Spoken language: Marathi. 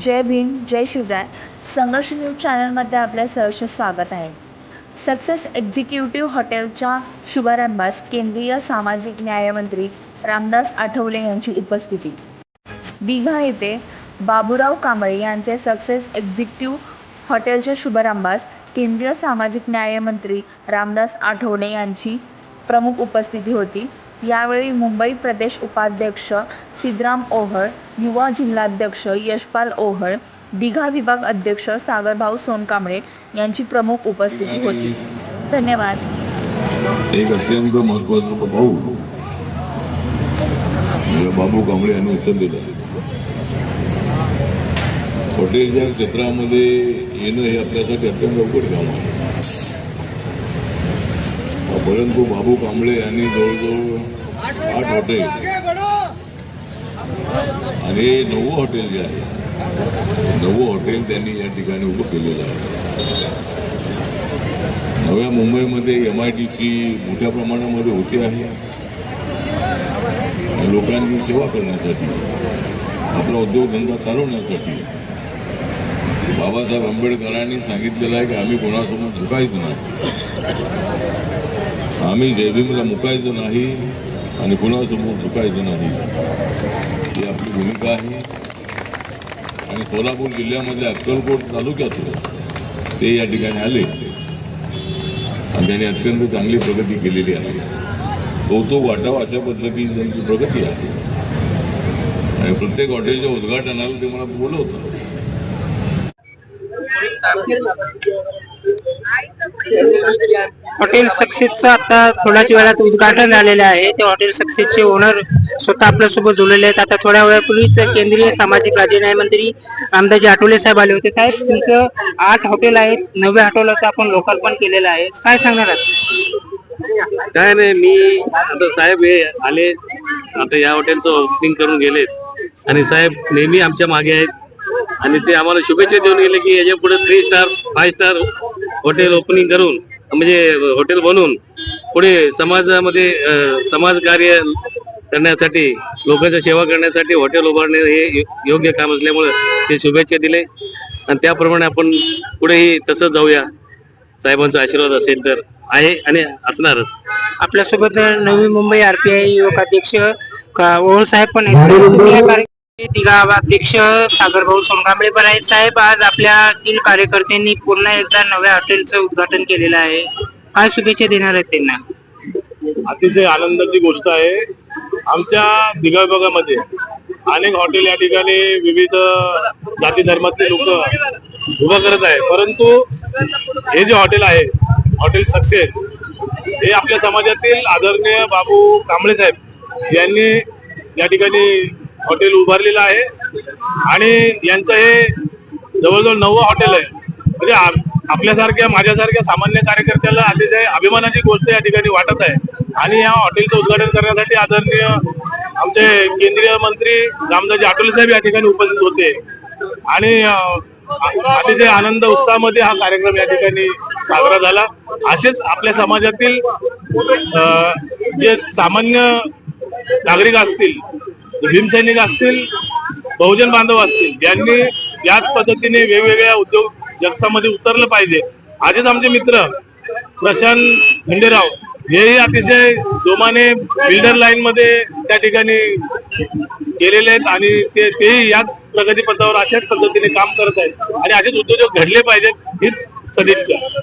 जय भीम जय शिवराय. संघर्ष न्यूज चॅनलमध्ये आपल्या सहर्ष स्वागत आहे. सक्सेस एक्झिक्युटिव्ह हॉटेलच्या शुभारंभास केंद्रीय सामाजिक न्यायमंत्री रामदास आठवले यांची उपस्थिती. दिघा येथे बाबूराव कांबळे यांचे सक्सेस एक्झिक्युटिव्ह हॉटेलच्या शुभारंभास केंद्रीय सामाजिक न्यायमंत्री रामदास आठवले यांची प्रमुख उपस्थिती होती. यावेळी मुंबई प्रदेश उपाध्यक्ष सिद्राम ओहळ युवा जिल्हाध्यक्ष यशपाल ओहळ दिघा विभाग अध्यक्ष सागरभाऊ सोनकांबळे यांची प्रमुख उपस्थिती होती. धन्यवाद. एक अत्यंत महत्त्वाचा भाऊ बाबू कांबळे यांनी उचललेला आहे हॉटेलच्या क्षेत्रामध्ये येणं हे आपल्यासाठी अत्यंत अवघड काम आहे. परंतु बाबू कांबळे यांनी जवळजवळ आठ हॉटेल. आणि नवं हॉटेल जे आहे नवं हॉटेल त्यांनी या ठिकाणी उभं केलेलं आहे. नव्या मुंबईमध्ये एम आय टी सी मोठ्या प्रमाणामध्ये होते आहे. लोकांची सेवा करण्यासाठी आपला उद्योगधंदा चालवण्यासाठी बाबासाहेब आंबेडकरांनी सांगितलेलं आहे की आम्ही कोणासमोर झुकायचं नाही. आम्ही जयभीमला मुकायचं नाही आणि कुणासमोर झुकायचं नाही. ही आपली भूमिका आहे. आणि कोल्हापूर जिल्ह्यामध्ये अक्कलकोट तालुक्यातून ते या ठिकाणी आले. आणि त्यांनी अत्यंत चांगली प्रगती केलेली आहे. कौतुक वाटावं अशा पद्धतीची त्यांची प्रगती आहे. आणि प्रत्येक हॉटेलच्या उद्घाटनाला ते मला बोलवतं हॉटेल सक्सेसचं आता थोड्याच वेळात उद्घाटन झालेलं आहे. ते हॉटेल सक्सेसचे ओनर स्वतः आपल्यासोबत जोडलेले आहेत. आता थोड्या वेळापूर्वीच केंद्रीय सामाजिक राज्य मंत्री रामदासजी आठवले साहेब आले होते. साहेब तुमचं आठ हॉटेल आहेत. नव्या हॉटेलाचं आपण लोकार्पण केलेलं आहे. काय सांगणार आहात? काय नाही मी आता साहेब हे आले. आता या हॉटेलचं ओपनिंग करून गेलेत. आणि साहेब नेहमी आमच्या मागे आहेत. आणि ते आम्हाला शुभेच्छा देऊन गेले की याच्यापुढे three star five star hotel opening करून म्हणजे हॉटेल बनवून पुढे समाजामध्ये समाज कार्य करण्यासाठी लोकांची सेवा करण्यासाठी हॉटेल उभारणे हे यो- योग्य काम असल्यामुळे ते शुभेच्छा दिले. आणि त्याप्रमाणे आपण पुढेही तसंच जाऊया. साहेबांचा आशीर्वाद असेल तर आहे आणि असणारच. आपल्यासोबत नवी मुंबई आरपीआय युवक अध्यक्ष का- ओळ साहेब पण आहेत अध्यक्ष सागरभाऊ सोनकांबळे पण आहेत. साहेब आज आपल्या तीन कार्यकर्त्यांनी पुन्हा एकदा नव्या हॉटेलचं उद्घाटन केलेलं आहे. काय शुभेच्छा देणार आहेत त्यांना. अतिशय आनंदाची गोष्ट आहे. आमच्या दिघा विभागामध्ये अनेक हॉटेल या ठिकाणी विविध जाती धर्मातले लोक उभं करत आहे परंतु हे जे हॉटेल आहे हॉटेल सक्सेस हे आपल्या समाजातील आदरणीय बाबू कांबळे साहेब यांनी या ठिकाणी हॉटेल उभारलेलं आहे. आणि यांचं हे जवळजवळ नववं हॉटेल आहे. म्हणजे आपल्यासारख्या माझ्यासारख्या सामान्य कार्यकर्त्याला अतिशय अभिमानाची गोष्ट या ठिकाणी वाटत आहे. आणि या हॉटेलचं उद्घाटन करण्यासाठी आदरणीय आमचे केंद्रीय मंत्री रामदासजी आठवले साहेब या ठिकाणी उपस्थित होते. आणि अतिशय आनंद उत्साहामध्ये हा कार्यक्रम या ठिकाणी साजरा झाला. असेच आपल्या समाजातील जे सामान्य नागरिक असतील भीमसैनिक असतील बहुजन बांधव असतील यांनी याच पद्धतीने वेगवेगळ्या उद्योग जगतामध्ये उतरलं पाहिजे. असेच आमचे मित्र प्रशांत खंडेराव हेही अतिशय जोमाने बिल्डर लाईन मध्ये त्या ठिकाणी गेलेले आहेत आणि ते तेही याच प्रगतीपथावर अशाच पद्धतीने काम करत आहेत. आणि असेच उद्योजक घडले पाहिजेत हीच सदिच्छा.